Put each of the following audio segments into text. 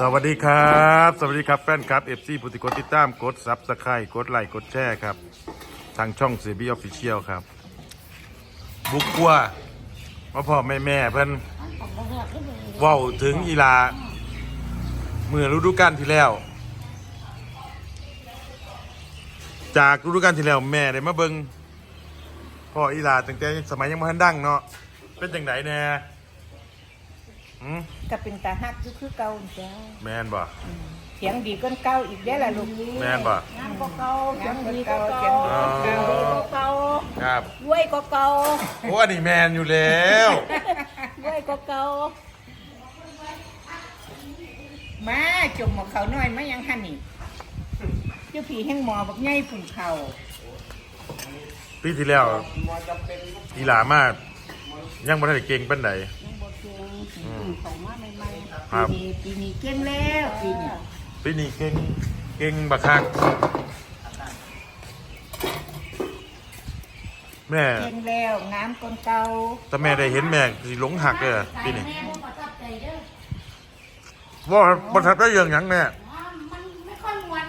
สวัสดีครับ สวัสดีครับแฟนครับเอฟซีผู้ติดกดติดตามกดซับสไครต์กดไลค์กดแชร์ครับ ทางช่องเสียบีออฟฟิเชียลครับ บุกกัวพ่อพ่อแม่แม่เพิ่นเว้าถึงอีลาเมื่อฤดูกาลที่แล้ว จากฤดูกาลที่แล้วแม่ได้มาเบิงพ่ออีลาตั้งแต่สมัยยังไม่ทันดังเนาะเป็นจังไดแน่ หืมก็เป็นตาฮักอยู่คือเก่าจ้าแม่นบ่เสียงดีก้นเก่าอีกเด้อล่ะลูกแม่นบ่ งามก็เก่าเสียงดีก็เก่าเสียงดีก็เก่าครับรวยก็เก่าโอ้อันนี้แมนอยู่แล้ว รวยก็เก่ามาจมหมอเขาหน่อยมายังหันนี่เจ้าผีแห่งหมอบักใหญ่ผุ่นเขาปีที่แล้วอีหลามาก ยังบ่ทันได้เก่งปานใด ยังบ่เก่งเขามาใหม่ครับๆปีนี้ปีนี้เก่งแล้วปีนี้ปีนี้เก่งเก่งบักคักแม่เก่งแล้วงามก้นเก่าแต่แม่ได้เห็นแม่สิหลงหักเลยอะปีนี้ว่าบ่ทับได้เรื่องหยังแม่มันไม่ค่อยมวน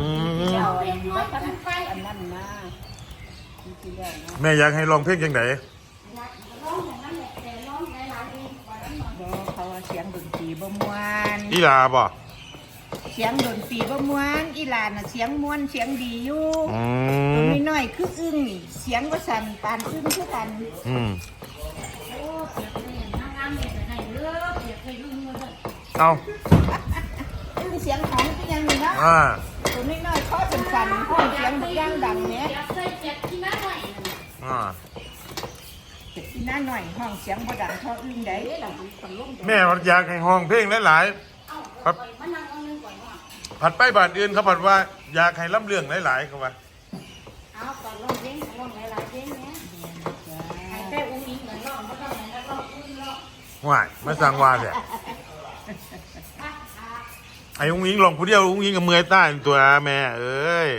อืมเจ้าเองบ่ทันอันนั้นนะปีที่แล้วนะ แม่อยากให้ร้องเพลงจังไดร้องอย่างนั้นแหละแต่ร้องหลายๆเองกว่านั้นหน่อย บ่ เขาว่าเสียงดนตรีบ่ม่วนอีหลาบ่เสียงดนตรีบ่ม่วนอีหลานน่ะเสียงม่วนเสียงดีอยู่อืตัวมน้อยๆคืออึ้งนี่เสียงบ่สั่นปานอึ้งคือกันอืมโอ้เปียกเลยนางงามเนี่ยให้เลิกเปียกให้ลุงเลยเอาอึ้งเสียงหอมคือหยังนี่เนาะอ่าตัวน้อยๆคอสั่นๆห้องเสียงดังดังๆแหมเปียกใส่เปีย กที่น้าหน่อยอ่าอีน้าน้อยห้องเสียงบ่ดังเท่าอึ้งได้เอ๊ะเรามันคนลงแม่อยากให้ห้องเพลงหลายเอ้าๆครับปล่อยมานั่งเอาหนึงก่อนว่าผัดไปบ้านอื่นเขาผัดว่าอยากให้ล่ำเรื่องหลายๆเขาว่าเอาก่อนร้องเพลงร้องหลายๆเพลงเนี้ยให้แต่อุ้งอิงเหมือนร้องไม่ต้องเหมือนนักร้องอื่นร้องว่ายมาสั่งว่าเนี่ยอะอะไอ้อุ้งอิงลองผู้เดียวอุ้งอิงกับเมื่อยใต้ตัวแม่เอ้ย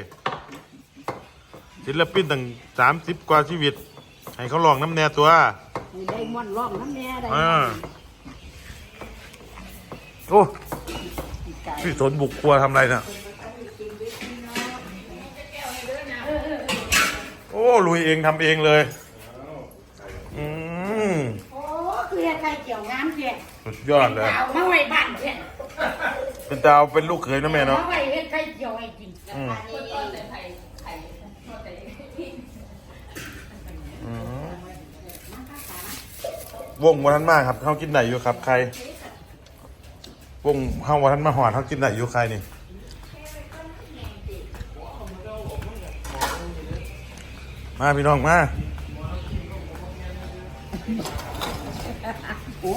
ศิลปินตั้งสามสิบกว่าชีวิต ให้เขาลองน้ำแน่ตัวมีได้ม่วนร้องน้ำแน่ได้อ่าโอ้พี่สนบุกครัวทำอะไรน่ะโอ้ลุยเองทำเองเลยอืมโอ้คือเฮ็ดไข่เกี่ยวงามเพียสุดยอดเลยเอามาไว้บ้านเพียเป็นดาวเป็นลูกเขยนะแม่เนาะมาไว้เฮ็ดไข่เกี่ยวให้กินอืม อืม วงวันทันมากครับเขากินไหนอยู่ครับ ใคร วงเฮาวันทันมาหอดเขากินไหนอยู่ใครนี่มาพี่น้องมา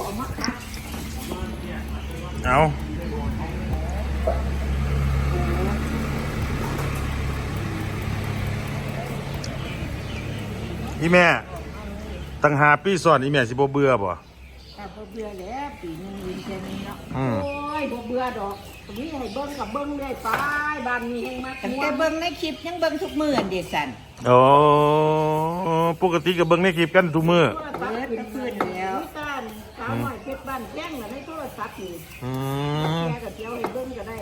เอามาคักเอาอีแม่ ตั้งหาปีสอนอีแม่สิบ่เบื่อบ่ถ้าบ่เบื่อแล้วปีหนึงวินแค่นี้เนาะอืม โอ้ยบ่เบื่อดอกนี่ให้เบิ่งกับเบิ่งได้ไปบ้านนี้แห่งมากตั้งแต่เบิ่งในคลิปยังเบิ่งทุกมื้ออันเดะสันโอ้ปกติก็เบิ่งในคลิปกันทุกมื้อโทรศัพท์ขึ้นพื้นแล้วมีการสาวหน่อยเพชรบ้านแจ้งน่ะในโทรศัพท์นี่อืมแกก็เที่ยวให้เบิ่งก็ได้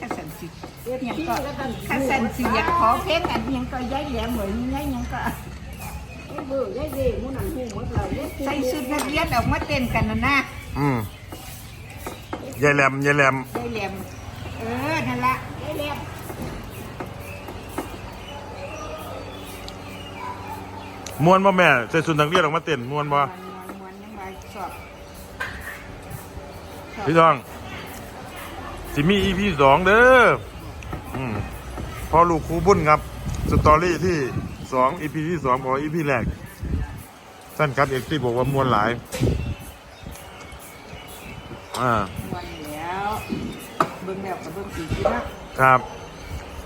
ข้าสันสิเฮ็ดยังที่ก็แล้วกันข้าสันสิอยากขอเพลงอันยังก็ย้ายแหลมเหมือนย้ายยังก็ เบิ่งได้เด้หมู่นั่นฮู้หมดแล้วเด้ใส่ชุดนักเรียนออกมาเต้นกันนะนะอืมยายแหลมยายแหลมย้ายแหลมเออนั่นละได้แล้วมวนบ่แม่ใส่สุดนักเรียนออกมาเต้นมวนบ่มันมันมันยังไงชอบชอบพี่น้องสิมี EP สองเด้ออืมพอลูกครูบุญครับ สตอรี่ที่ สอง EP ที่สองพอ EP แรกท่านครับเอกที่บอกว่ามวนหลาย อ่า วันแล้วเบิ่งแล้วก็เบิ่งอีกทีนะครับ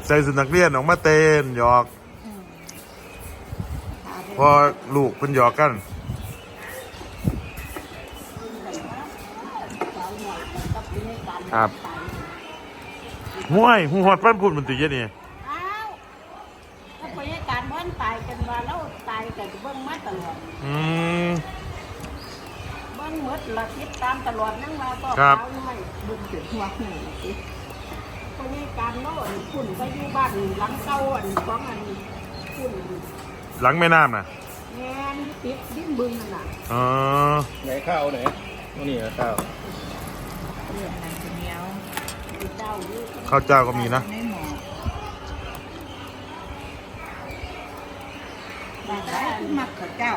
ใส่สุดนักเรียนออกมาเต้นหยอก พอลูกเพิ่นหยอกกัน ครับห่วยหูฮอดฟันพูดมันติเยอะนี่อ้าว ถ้าพยาการบ่อนตายกันว่าแล้วตายกันเบิ่งมาตลอดอืมบ่อนหมดละติดตามตลอดนั่งมาก็ครับสาวน้อยบุญถึงหัวหูสิตรงนี้การโน่นฝุ่นไปอยู่บ้านหลังเก่าอันของอันฝุ่นหลังแม่น้ำนะแงนติดดิ้นบึงนั่นน่ะอ๋อ ไหนข้าวไหนนี่นะข้าวเรื่องอะไรจะเหนียวติดเจ้าอยู่ ข้าวเจ้าก็มีนะในหมอ บ้านได้ได้ขึ้นมักกับเจ้า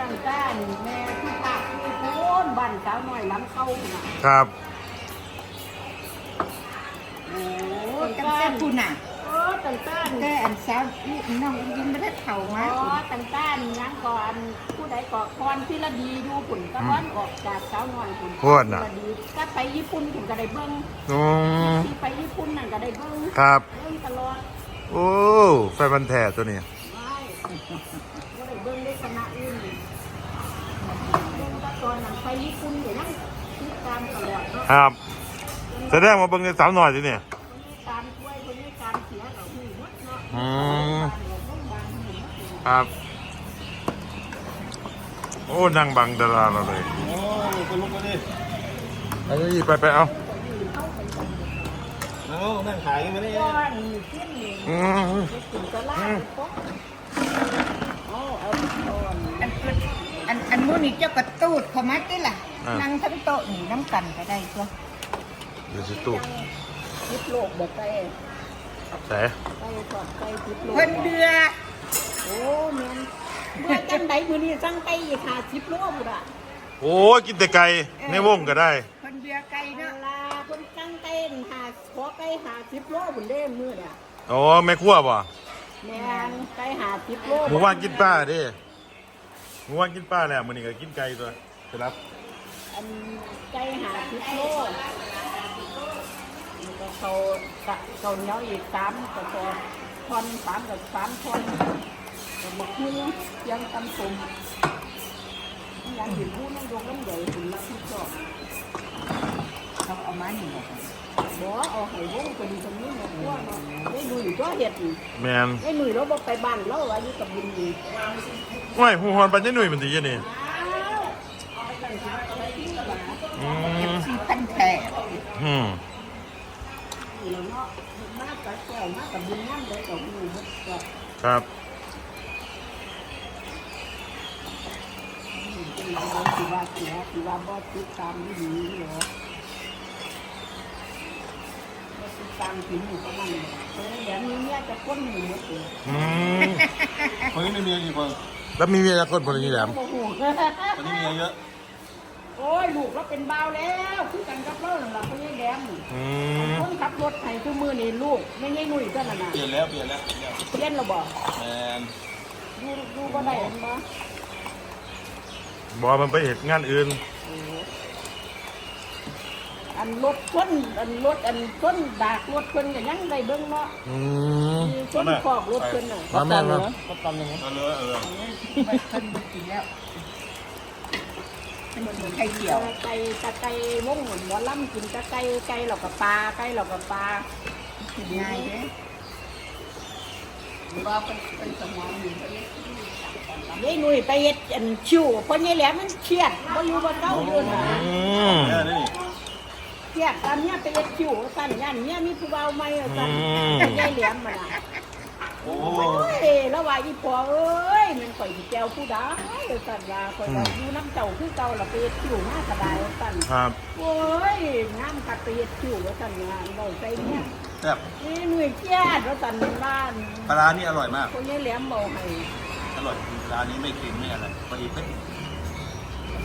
ตั้งแต่แม่ที่ภาคที่โพ้นบ้านสาวน้อยหลังเก่าน่ะครับ โอ้โอ้ยตั้ตั้งงแต่แต่ผู้น่ะเออตั้งแต่แต่อันสาวนี่น้องยิ้มไม่ได้เข่าอ๋มาอตั้งแต่ยังก่อนผู้ใดก่อคอนพิรดีดูฝุ่นตะวันออกจากสาวน้อยฝุ่นโคตรน่ะพิรดีก็ไปญี่ปุ่นผมก็ได้เบิ้งอืมที่ไปญี่ปุ่นนั่นก็ได้เบิ้งครับ เบิ้งตลอดโอ้ ไฟบันแท้ตัวนี้ ไม่ก็ได้เบิ้งได้คณะอื่นเบิ้งแต่ตอนนั้นไปญี่ปุ่นอยู่นั่งติดตามตลอดเนาะครับแสดงว่าเบิ่งในสาวหน่อยสิเนี่ยคนนี้การช่วยคนนี้การเสียกับหูหมดเนาะอืมบ้านเราบ้านหูหมดครับ โอ้นั่งบังดาราเราเลยโอ้ก็ลุกมาดิเอาอีกไปไปเอาเอานั่งขายกันมาดิก้อนขึ้นนี่อืมไปถึงตลาดปุ๊บโอ้เอันอันอันอันนู้นนี่เจ้ากระตูดเขามาติล่ะอ่านั่ นั่งทั้งโต๊ะนี่น้ำกันก็ได้ตัวเดี๋ยวสิตู้ทิพโลกบ่ไปแต่ไปกอดไปทิพโลกเพิ่นเดือโอ้แม่นเมื่อจังไดมื้อนี้สั่งไก่อีกหาทิพโลกบุ่ะโอ้ยกินแต่ไก่ในวงก็ได้ เพิ่นเดือไก่เวเนาะลาคนสั่งไก่หาขอไก่หาทิพโลกบุ่นเด้มื้อเนี่ยอ๋อแม่ครัวป่ แม่นไก่หาทิพโลกหมูว่านกินป้าเดิหมูว่านกินป้าแล้วมื้อนี้ก็กินไก่ตัวไปรับอันไก่หาทิพโลกแล้วก็เขากะเขาเหนียวอีกสามกระสอบทอนสามกับสามทอนกับบักฮู้ยังตำตุ่มยังเห็นผู้นั่งดวงน้ำใหญ่คุณรับผิดชอบ เขาเอามานี่บอกบ่เอาให้วงไปดูตรงนี้เนาะว่าเนาะได้หนุ่ยก็เฮ็ดนี่แมนได้หนุ่ยเราบ่ไปบ้านเราว่าอยู่กับบุญนี่ว้ายหูฮอนปันยังหนุ่ยมันดีอะนี่อ้าวเอาไปตั้งที่เอาไปที่บ้านอืเอฟมซีพันแท้อืมนี่แล้วเนาะมากับแก้วมากับบุญงามเลยกับหมู่หมดก็ครับเป็นเราบ่สิว่าเสียสิว่าบ่ติดตามดีๆเหรอามถึงหมู่ประมาณนี้เพราะฉะนั้นเดี๋ยวนี้เนี่ยจะคนหมู่หมดเลยอืมคนนี้ไม่มีกี่คนแล้วมีเมียคนคนนี้แหลมบ่ฮู้คนนี้มีเยอะโอ้ยลูกเราเป็นบ่าวแล้วคือกันกับเรานั่นล่ะพ่อใหญ่แดงอืมคนขับรถให้ทุกมือนี่ลูกไม่ใช่หนุ่ยก็นั่นน่ะเปลี่ยนแล้วเปลี่ยนแล้วเปลี่ยนแล้วเรียนเราบอกแมนดูดูก็ได้เห็นบ่บอกมันไปเหตุงานอื่น อันรถชนอันรถอันชนดากรถเพิ่นก็ยังได้เบิ่งเนาะอืม มีชนขอบรถเพิ่นน่ะมาแม่มา ก็ตำยังไงเออเลยเออไม่เพิ่นบ่กินแล้วมันกินไข่เขียวไก่ตะไก่วงหมุนหมอลำกินตะไก่ไก่เรากับปลาไก่เรากับปลากินง่ายเด้หรือว่าเป็นเป็นสมองอยู่ไปยายหนุ่ยไปเฮ็ดอันชิวเพราะยายแหลมมันเครียดบ่อยู่บ่เก้าอยู่น่ะอืมแม่นี่ เครียดตอนเนี้ยไปเอ็ดคิวสั่นยันเนี้ยมีผู้เบาไหมสั่นอืม ยายเหลี่ยมมาละโอ้โอ้ยแล้วว่าอีพอเอ้ยมันข่อยสิแจวผู้ใดสั่นว่าข่อยว่าอยู่น้ำเจ้าคือเก่าละไปเอ็ดคิวมาสบายสั่นครับ โอ้ยงามคักไปเอ็ดคิวว่าสั่นงานเบาใจเนี่ยแซ่บนี่หน่วยเครียดว่าสั่นบ้านปลาร้านี่อร่อยมาก คนยายเหลี่ยมเบาให้อร่อยร้านนี้ไม่เค็มไม่อะไรพอดีเป๊ะ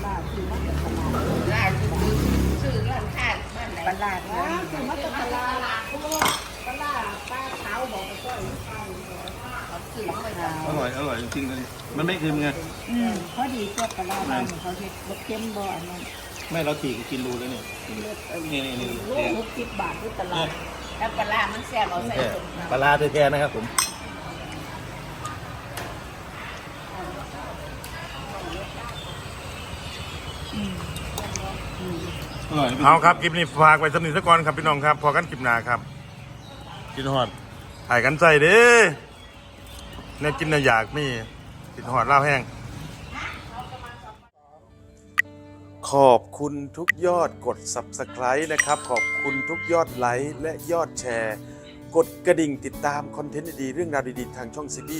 บ้าคือมันจะขนาด ลาด ซื้อร้านค้าบ้านไหนบ้านลาดว้านะคือมันจะขนาดเพราะว่าปลาปลาขาวบอกไปก่อนเอาซื้อมาไว้ก่อนอร่อยอร่อยจริงๆเลยมันไม่เค็มไงอืมพอดีพวกปลาร้าบ้านนี่เขาเฮ็ดบ่เค็มบ่อันนั้นไม่เราถีบกินรูเลยนี่นี่นี่นี่โลหกสิบบาทที่ตลาดแล้วปลาร้ามันแซ่บเอาใส่ถุงปลาร้าแท้ๆนะครับผมอ ร่อยเอาครับคลิปนี้ฝากไว้สำนึกซะก่อนครับพี่น้องครับพอกันคลิปหน้าครับกินหอดถ่ายกันใจเด้เนี่ยกินน่ะอยากนี่กินหอดเหล้าแห้งขขอบคุณทุกยอดกด Subscribe นะครับ ขอบคุณทุกยอดไลค์และยอดแชร์ กดกระดิ่งติดตามคอนเทนต์ดีๆเรื่องราวดีๆทางช่องซีบี